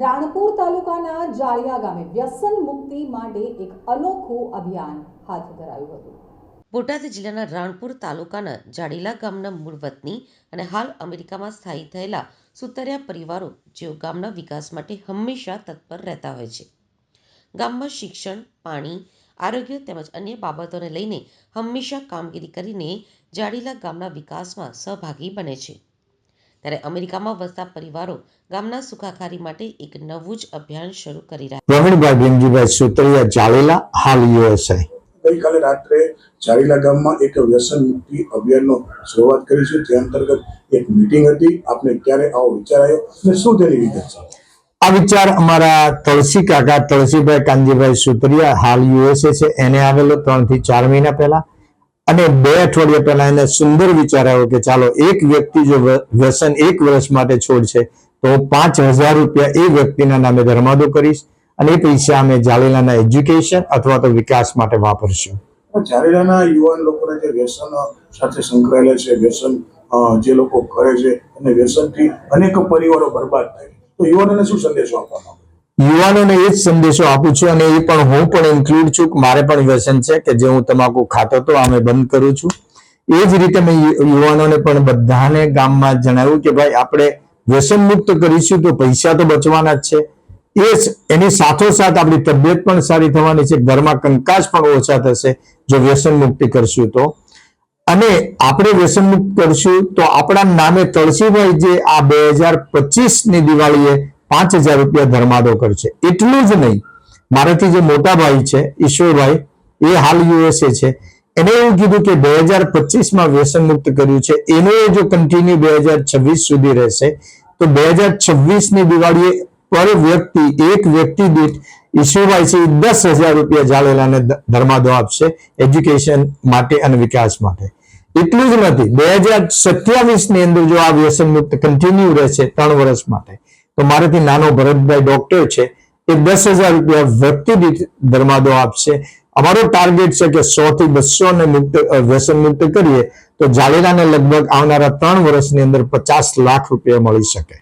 રાણપુર તાલુકાના જાળિયા ગામે વ્યસન મુક્તિ માટે એક અનોખું અભિયાન હાથ ધરાયું હતું. બોટાદ જિલ્લાના રાણપુર તાલુકાના જાડીલા ગામના મૂળ વતની અને હાલ અમેરિકામાં સ્થાયી થયેલા સુતરિયા પરિવારો જેઓ ગામના વિકાસ માટે હંમેશા તત્પર રહેતા હોય છે. ગામમાં શિક્ષણ, પાણી, આરોગ્ય તેમજ અન્ય બાબતોને લઈને હંમેશા કામગીરી કરીને જાડીલા ગામના વિકાસમાં સહભાગી બને છે. ત્યારે અમેરિકામાં વસતા પરિવારો ગામના સુખાકારી માટે એક નવું જ અભિયાન શરૂ કરી રહ્યા પ્રવીણભાઈ ભીમજીભાઈ સુતરિયા જાળેલા હાલ યુએસએ. ગઈકાલે રાત્રે ચારીલા ગામમાં એક વ્યસન મુક્તિ અભિયાનનો શરૂઆત કરી છે. તે અંતર્ગત એક મીટિંગ હતી. આપને ક્યારે આવો વિચાર આવ્યો અને શું તેની વિગત છે? આ વિચાર અમારા તળસી કાકા તળસીભાઈ કાનજીભાઈ સુતરિયા હાલ યુએસએ છે. એને આવેલો ત્રણથી ચાર મહિના પહેલા. અને બે અઠવાડિયા પહેલા એને સુંદર વિચાર આવ્યો કે ચાલો એક વ્યક્તિ જો વ્યસન એક વર્ષ માટે છોડશે, તો પાંચ હજાર રૂપિયા એ વ્યક્તિના નામે ધર્માદો કરીશ અને એ પૈસા અમે જાળેલાના એજ્યુકેશન અથવા તો વિકાસ માટે વાપરશું જાલેલાના યુવાન લોકોને જે વ્યસન સાથે સંકળાયેલા છે, વ્યસન જે લોકો કરે છે અને વ્યસનથી અનેક પરિવારો બરબાદ થાય. તો યુવાનોને શું સંદેશો આપવાનો યુવાનોને એ જ સંદેશો આપું છું અને એ પણ હું પણ ઇન્ક્લુડ છું મારે પણ વ્યસન છે કે જે હું તમાકુ ખાતો હતો અમે બંધ કરું છું. એ જ રીતે મેં યુવાનોને પણ બધાને ગામમાં જણાવ્યું કે ભાઈ, આપણે વ્યસન મુક્ત કરીશું તો પૈસા તો બચવાના જ છે. એ એની સાથોસાથ આપણી તબિયત પણ સારી થવાની છે, ઘરમાં કંકાસ પણ ઓછા થશે જો વ્યસન મુક્તિ કરશું તો. અને આપણે વ્યસન મુક્ત કરશું તો આપણા નામે તળસીભાઈ જે આ બે હજાર પચીસની દિવાળીએ પાંચ હજાર રૂપિયા ધર્માદો કરશે. એટલું જ નહીં, મારાથી જે મોટા ભાઈ છે, ઈશ્વરભાઈ, એ હાલ યુએસએ છે. એને એવું કીધું કે બે હજાર પચીસમાં વ્યસન મુક્ત કર્યું છે. એનો જો કન્ટિન્યુ બે હજાર છવ્વીસ સુધી રહેશે, તો બે હજાર છવ્વીસની દિવાળીએ પર વ્યક્તિ, એક વ્યક્તિ દીઠ ઈશ્વરભાઈ છે દસ હજાર રૂપિયા જાળેલાને ધર્માદો આપશે એજ્યુકેશન માટે અને વિકાસ માટે. એટલું જ નથી, બે હજાર સત્યાવીસની અંદર જો આ વ્યસન મુક્ત કન્ટિન્યુ રહેશે ત્રણ વર્ષ માટે. તો મારાથી નાનો ભરતભાઈ ડોક્ટર છે, એ દસ હજાર રૂપિયા વ્યક્તિ દીઠ ધર્માદો આપશે. અમારો ટાર્ગેટ છે કે સો થી બસો ને મુક્ત વ્યસન મુક્ત કરીએ, તો જાળેલાને લગભગ આવનારા ત્રણ વર્ષની અંદર પચાસ લાખ રૂપિયા મળી શકે.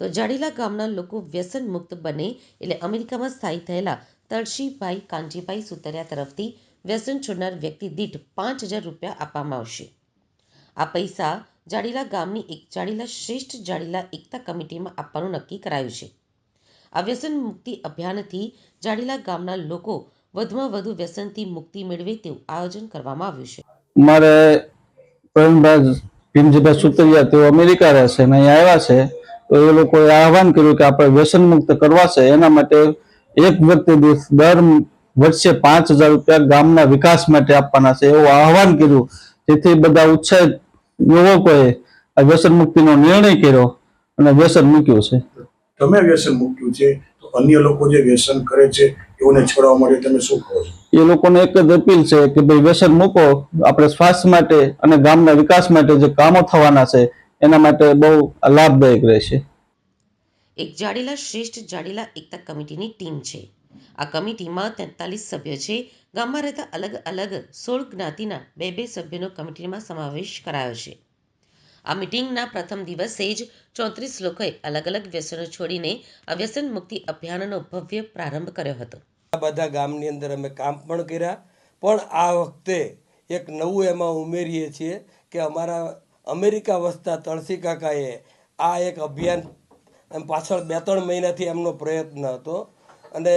તો જાડીલા ગામના લોકો વ્યસન મુક્ત બને એટલે અમેરિકામાં સ્થાયી થયેલા તળશીભાઈ કાંજીભાઈ સુતરિયા તરફથી વ્યસન છોડનાર વ્યક્તિ દીઠ પાંચ હજાર રૂપિયા આપવામાં આવશે. આ પૈસા જાડીલા ગામની એક જાડીલા શ્રેષ્ઠ જાડીલા એકતા કમિટીમાં આપવાનું નક્કી કરાયું છે. આ વ્યસન મુક્તિ અભિયાનથી જાડીલા ગામના લોકો વધુમાં વધુ વ્યસનથી મુક્તિ મેળવે તેવું આયોજન કરવામાં આવ્યું છે. મારે પ્રવીણભાઈ ભીમજીભાઈ સુતરિયા તેઓ અમેરિકા રહેશે અને અહીંયા આવ્યા છે, તો એ લોકોએ આહવાન કર્યું કે આપણે વ્યસન મુક્ત કરવા છે. એના માટે એક વ્યક્તિ દીઠ દર વર્ષે પાંચ હજાર રૂપિયા ગામના વિકાસ માટે આપવાના છે એવું આહવાન કર્યું. જેથી બધા ઉત્સાહિત યુવકોએ આ વ્યસન મુક્તિનો નિર્ણય કર્યો અને વ્યસન મૂક્યું છે. તમે વ્યસન મૂક્યું છે તો અન્ય લોકો જે વ્યસન કરે છે એઓને છોડવા માટે તમે શું કહો છો? એ લોકોને એક જ અપીલ છે કે ભાઈ વ્યસન મૂકો આપણે સ્વાસ્થ્ય માટે અને ગામના વિકાસ માટે જે કામો થવાના છે એના માટે બહુ લાભદાયક રહેશે. એક જાડીલા શ્રેષ્ઠ જાડીલા એકતા કમિટીની ટીમ છે. આ કમિટીમાં તેતાલીસ સભ્યો છે. ગામમાં રહેતા અલગ અલગ સોળ જ્ઞાતિના બે બે સભ્યોનો કમિટીમાં સમાવેશ કરાયો છે. આ મિટિંગના પ્રથમ દિવસે જ ચોત્રીસ લોકોએ અલગ અલગ વ્યસનો છોડીને આ મુક્તિ અભિયાનનો ભવ્ય પ્રારંભ કર્યો હતો. આ બધા ગામની અંદર અમે કામ પણ કર્યા, પણ આ વખતે એક નવું એમાં ઉમેરીએ છીએ કે અમારા અમેરિકા વસતા તળસી કાકાએ આ એક અભિયાન પાછળ બે ત્રણ મહિનાથી એમનો પ્રયત્ન હતો. અને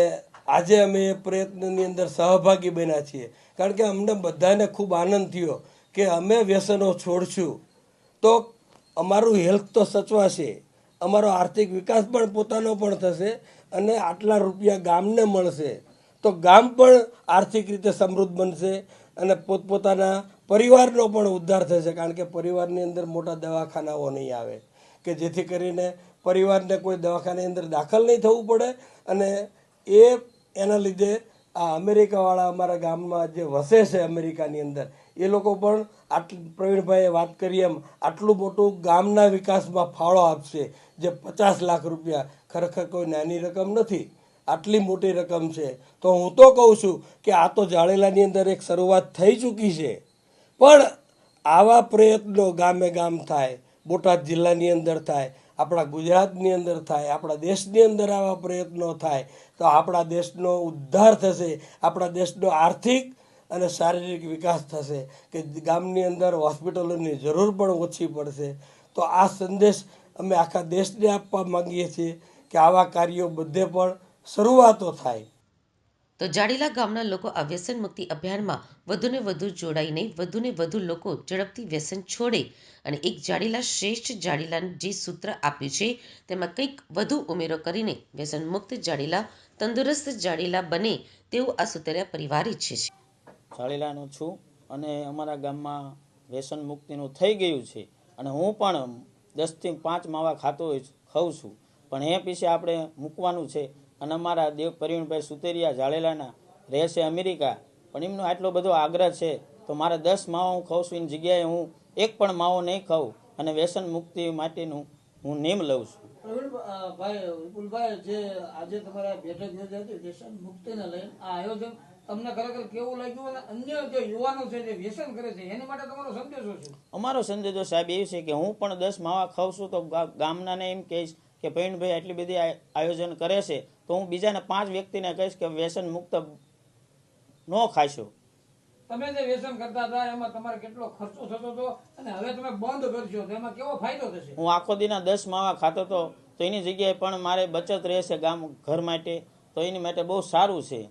આજે અમે એ પ્રયત્નની અંદર સહભાગી બન્યા છીએ. કારણ કે અમને બધાને ખૂબ આનંદ થયો કે અમે વ્યસનો છોડશું. તો અમારું હેલ્થ તો સચવાશે. અમારો આર્થિક વિકાસ પણ પોતાનો પણ થશે અને આટલા રૂપિયા ગામને મળશે. તો ગામ પણ આર્થિક રીતે સમૃદ્ધ બનશે અને પોતપોતાના પરિવારનો પણ ઉદ્ધાર થશે. કારણ કે પરિવારની અંદર મોટા દવાખાનાઓ નહીં આવે. કે જેથી કરીને પરિવારને કોઈ દવાખાની અંદર દાખલ નહીં થવું પડે અને એ એના લીધે આ અમેરિકાવાળા અમારા ગામમાં જે વસે છે અમેરિકાની અંદર, એ લોકો પણ આટલું પ્રવીણભાઈએ વાત કરી એમ, આટલું મોટું ગામના વિકાસમાં ફાળો આપશે, જે પચાસ લાખ રૂપિયા, ખરેખર કોઈ નાની રકમ નથી, આટલી મોટી રકમ છે. તો હું તો કહું છું કે આ તો જાળેલાની અંદર એક શરૂઆત થઈ ચૂકી છે. પણ આવા પ્રયત્નો ગામે ગામ થાય, બોટાદ જિલ્લાની અંદર થાય આપણા ગુજરાતની અંદર થાય, આપણા દેશની અંદર આવા પ્રયત્નો થાય, તો આપણા દેશનો ઉદ્ધાર થશે, આપણા દેશનો આર્થિક અને શારીરિક વિકાસ થશે, કે ગામની અંદર હોસ્પિટલોની જરૂર પણ ઓછી પડશે. તો આ સંદેશ અમે આખા દેશને આપવા માંગીએ છીએ કે આવા કાર્યો બધે પણ શરૂઆતો થાય. તો જાડીલા ગામના લોકો આ વ્યસન મુક્તિ અભિયાનમાં વધુને વધુ જોડાઈને વધુને વધુ લોકો ઝડપથી વ્યસન છોડે અને એક જાડીલા શ્રેષ્ઠ જાડીલા જે સૂત્ર આપ્યું છે, તેમાં કંઈક વધુ ઉમેરો કરીને વ્યસન મુક્ત જાડીલા, તંદુરસ્ત જાડીલા બને તેવું આ સુતરિયા પરિવાર ઈચ્છે છે. જાડીલાનો છું અને અમારા ગામમાં વ્યસન મુક્તિનું થઈ ગયું છે અને હું પણ દસથી પાંચ માવા ખાતો હોય ખાઉં છું. પણ એ પીછે આપણે મૂકવાનું છે અને અમારા દેવ પ્રવીણભાઈ સુતેરિયા જાળેલાના રહેશે અમેરિકા. પણ એમનો આટલો બધો આગ્રહ છે તો મારે દસ માવો હું ખાઉં છું એની જગ્યાએ હું એક પણ માવો નહીં ખાઉં અને વ્યસન મુક્તિ માટેનું હું નિયમ લઉં છું. પ્રવીણ વિપુલભાઈ જે આજે તમારે બેઠક યોજાઈ વ્યસન મુક્તિને લઈને આ આયોજન તમને ખરેખર કેવું લાગ્યું અને અન્ય જે યુવાનો છે જે વ્યસન કરે છે એની માટે તમારો સંદેશો છે? અમારો સંદેશો સાહેબ એ છે કે હું પણ દસ માવા ખાઉં છું તો ગામનાને એમ કહીશ કે પ્રવીણભાઈ આટલી બધી આયોજન કરે છે. તો હું બીજાને પાંચ વ્યક્તિને કહીશ કે વ્યસન મુક્ત ન ખાશો. તમે જે વ્યસન કરતા હતા એમાં તમારે કેટલો ખર્ચો થતો હતો અને હવે તમે બંધ કરશો તો એમાં કેવો ફાયદો થશે? હું આખો દીના દસ માવા ખાતો હતો તો એની જગ્યાએ પણ મારે બચત રહેશે ગામ ઘર માટે તો એની માટે બહુ સારું છે.